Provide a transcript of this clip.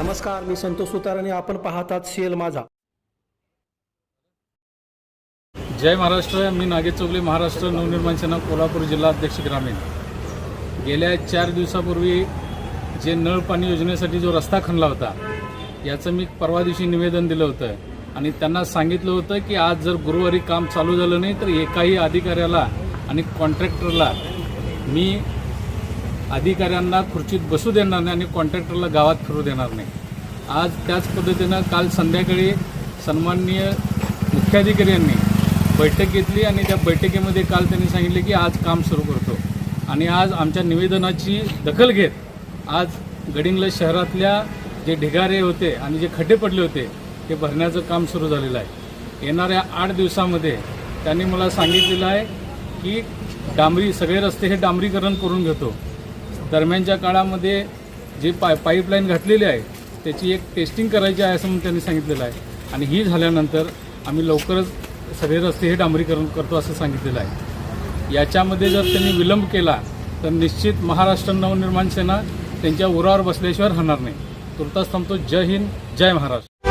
नमस्कार मी संतोष सुतार आणि आपण पाहतात सीएल माझा. जय महाराष्ट्र मी नागेश चौगले महाराष्ट्र नवनिर्माण सेना कोल्हापूर जिल्हा अध्यक्ष ग्रामीण. गेल्या चार दिवसापूर्वी जे नळ पाणी योजनेसाठी जो रस्ता खणला होता याचं मी परवा दिवशी निवेदन दिलं होतं. आणि त्यांना सांगितलं होतं की आज जर गुरुवारी काम चालू झालं नाही तर एकाही अधिकाऱ्याला आणि कॉन्ट्रॅक्टरला मी अधिकाऱ्यांना खुर्चीत बसू देणार नाही आणि कॉन्ट्रॅक्टरला गावात फिरू देणार नाही. आज त्याच पद्धतीनं काल संध्याकाळी सन्माननीय मुख्याधिकारी यांनी बैठक घेतली आणि त्या बैठकीमध्ये काल त्यांनी सांगितले की आज काम सुरू करतो. आणि आज आमच्या निवेदनाची दखल घेत आज गडिंग्लज शहरातल्या जे ढिगारे होते आणि जे खड्डे पडले होते ते भरण्याचं काम सुरू झालेलं आहे. येणाऱ्या आठ दिवसामध्ये त्यांनी मला सांगितलेलं आहे की डांबरी सगळे रस्ते हे डांबरीकरण करून घेतो. दरम्यानच्या काळामध्ये जे पाय पाईपलाईन घातलेली आहे त्याची एक टेस्टिंग करायची आहे असं म्हणून त्यांनी सांगितलेलं आहे. आणि ही झाल्यानंतर आम्ही लवकरच सगळे रस्ते हे डांबरीकरण करतो असं सांगितलेलं आहे. याच्यामध्ये जर त्यांनी विलंब केला तर निश्चित महाराष्ट्र नवनिर्माण सेना त्यांच्या उरावर बसल्याशिवाय राहणार नाही. तुर्तास थांबतो. जय हिंद जय महाराष्ट्र.